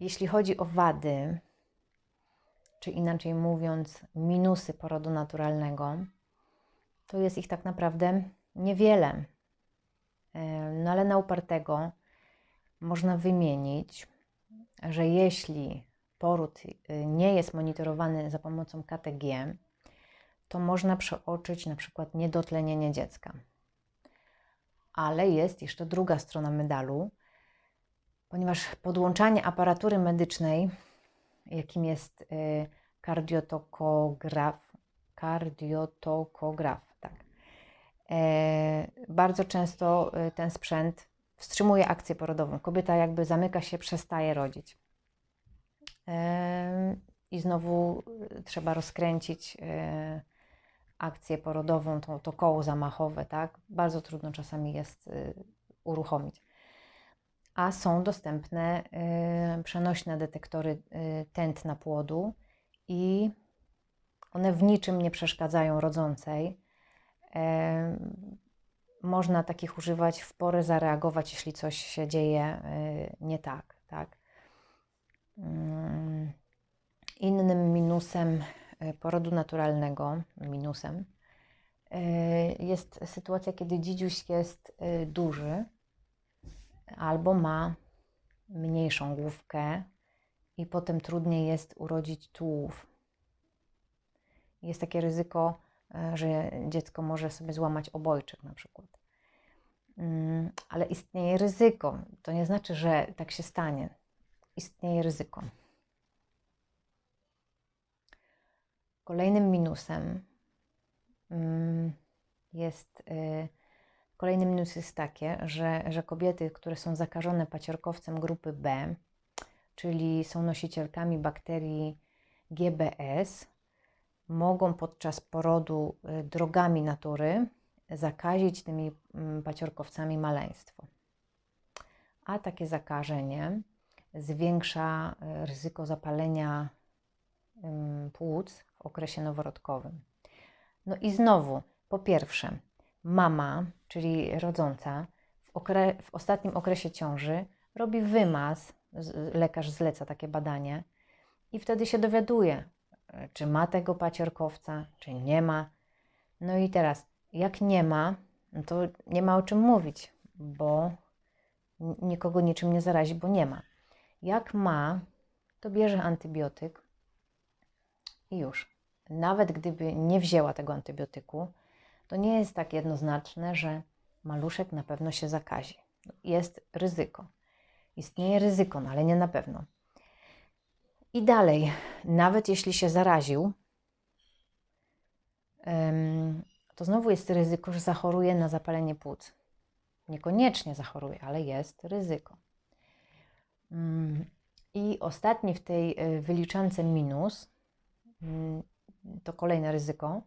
jeśli chodzi o wady, czy inaczej mówiąc, minusy porodu naturalnego, to jest ich tak naprawdę niewiele. E, no ale na upartego można wymienić, że jeśli poród y, nie jest monitorowany za pomocą KTG, to można przeoczyć na przykład niedotlenienie dziecka. Ale jest jeszcze druga strona medalu, ponieważ podłączanie aparatury medycznej, jakim jest y, kardiotokograf, kardiotokograf, tak. E, bardzo często y, ten sprzęt wstrzymuje akcję porodową. Kobieta jakby zamyka się, przestaje rodzić. E, I znowu trzeba rozkręcić akcję porodową, to, to koło zamachowe, tak? Bardzo trudno czasami jest uruchomić a są dostępne y, przenośne detektory y, tętna płodu i one w niczym nie przeszkadzają rodzącej. Można takich używać w porę zareagować, jeśli coś się dzieje y, nie tak. tak? Innym minusem porodu naturalnego, minusem, jest sytuacja, kiedy dzidziuś jest duży, albo ma mniejszą główkę i potem trudniej jest urodzić tułów. Jest takie ryzyko, e, że dziecko może sobie złamać obojczyk na przykład. Mm, ale istnieje ryzyko. To nie znaczy, że tak się stanie. Istnieje ryzyko. Kolejnym minusem mm, jest y, Kolejny minus jest takie, że, że kobiety, które są zakażone paciorkowcem grupy B, czyli są nosicielkami bakterii GBS, mogą podczas porodu y, drogami natury zakazić tymi mm, paciorkowcami maleństwo. A takie zakażenie zwiększa y, ryzyko zapalenia płuc w okresie noworodkowym. No i znowu, po pierwsze, mama, czyli rodząca, w, okre- w ostatnim okresie ciąży robi wymaz, lekarz zleca takie badanie i wtedy się dowiaduje, czy ma tego paciorkowca, czy nie ma. No i teraz, jak nie ma, no to nie ma o czym mówić, bo nikogo niczym nie zarazi, bo nie ma. Jak ma, to bierze antybiotyk i już. Nawet gdyby nie wzięła tego antybiotyku, to nie jest tak jednoznaczne, że maluszek na pewno się zakazi. Jest ryzyko. Istnieje ryzyko, no ale nie na pewno. I dalej, nawet jeśli się zaraził, to znowu jest ryzyko, że zachoruje na zapalenie płuc. Niekoniecznie zachoruje, ale jest ryzyko. Mm, I ostatni w tej e, wyliczance minus mm, to kolejne ryzyko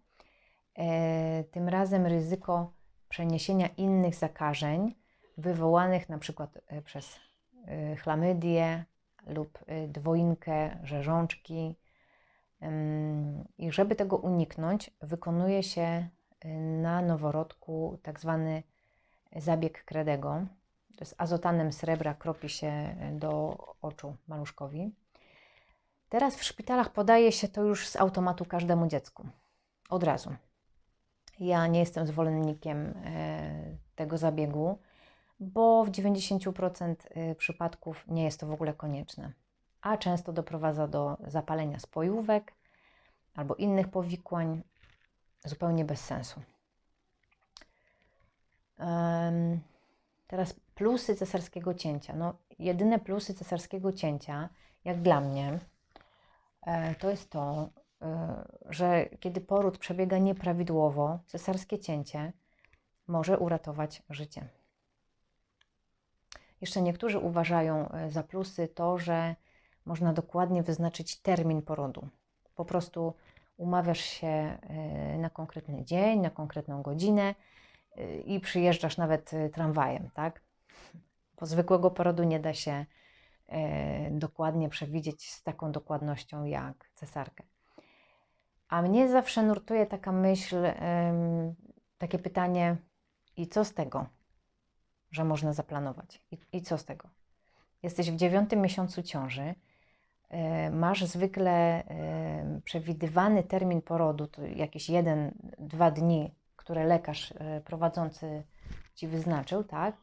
tym razem ryzyko przeniesienia innych zakażeń wywołanych na przykład e, przez e, chlamydię lub dwoinkę rzeżączki. I żeby tego uniknąć, wykonuje się na noworodku tak zwany zabieg Kredego. To jest azotanem srebra, kropi się do oczu maluszkowi. Teraz w szpitalach podaje się to już z automatu każdemu dziecku. Od razu. Ja nie jestem zwolennikiem e, tego zabiegu, bo w 90% e, przypadków nie jest to w ogóle konieczne, a często doprowadza do zapalenia spojówek albo innych powikłań zupełnie bez sensu. Teraz plusy cesarskiego cięcia. No, jedyne plusy cesarskiego cięcia, jak dla mnie, e, to jest to, że kiedy poród przebiega nieprawidłowo, cesarskie cięcie może uratować życie. Jeszcze niektórzy uważają e, za plusy to, że można dokładnie wyznaczyć termin porodu. Po prostu umawiasz się e, na konkretny dzień, na konkretną godzinę i przyjeżdżasz nawet tramwajem, tak? Bo zwykłego porodu nie da się dokładnie przewidzieć z taką dokładnością jak cesarkę. A mnie zawsze nurtuje taka myśl, takie pytanie, i co z tego, że można zaplanować? I, i co z tego? jesteś w dziewiątym miesiącu ciąży, e, masz zwykle przewidywany termin porodu, to jakieś jeden, dwa dni, które lekarz e, prowadzący ci wyznaczył, tak?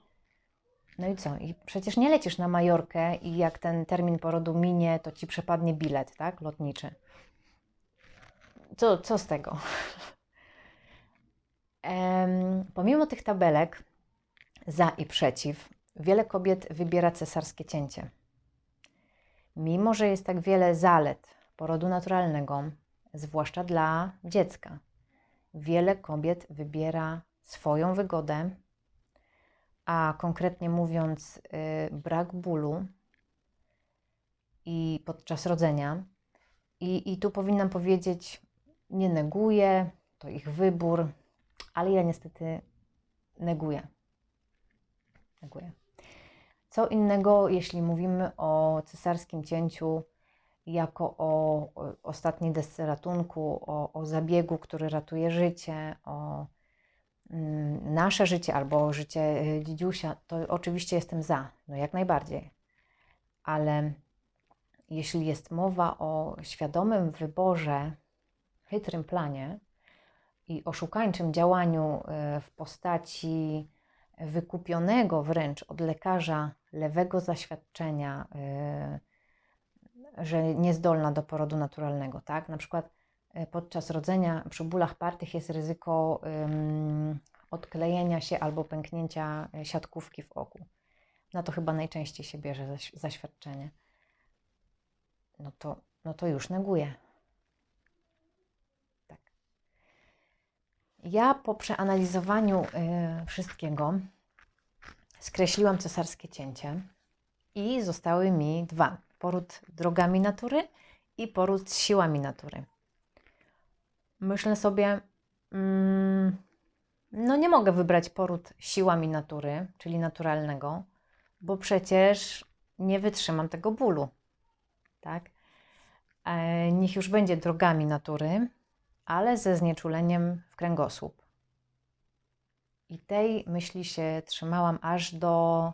No i co? I przecież nie lecisz na Majorkę i jak ten termin porodu minie, to ci przepadnie bilet, tak? Lotniczy. Co, co z tego? Em, pomimo tych tabelek za i przeciw, wiele kobiet wybiera cesarskie cięcie. Mimo, że jest tak wiele zalet porodu naturalnego, zwłaszcza dla dziecka, wiele kobiet wybiera swoją wygodę, a konkretnie mówiąc, y, brak bólu i podczas rodzenia. I, I tu powinnam powiedzieć, nie neguję, to ich wybór, ale ja niestety neguję. Neguję. Co innego, jeśli mówimy o cesarskim cięciu jako o, ostatniej desce ratunku, o, o zabiegu, który ratuje życie, o mm, nasze życie albo życie y, dzidziusia, to oczywiście jestem za, no jak najbardziej. Ale jeśli jest mowa o świadomym wyborze, chytrym planie i oszukańczym działaniu y, w postaci wykupionego wręcz od lekarza lewego zaświadczenia, y, że niezdolna do porodu naturalnego, tak? Na przykład y, podczas rodzenia przy bólach partych jest ryzyko odklejenia się albo pęknięcia siatkówki w oku. Na to chyba najczęściej się bierze zaś- zaświadczenie. No to, no to już neguję. Ja po przeanalizowaniu y, wszystkiego skreśliłam cesarskie cięcie i zostały mi dwa: poród drogami natury i poród siłami natury. Myślę sobie, mm, no nie mogę wybrać poród siłami natury, czyli naturalnego, bo przecież nie wytrzymam tego bólu. Tak? E, niech już będzie drogami natury, ale ze znieczuleniem w kręgosłup. I tej myśli się trzymałam aż do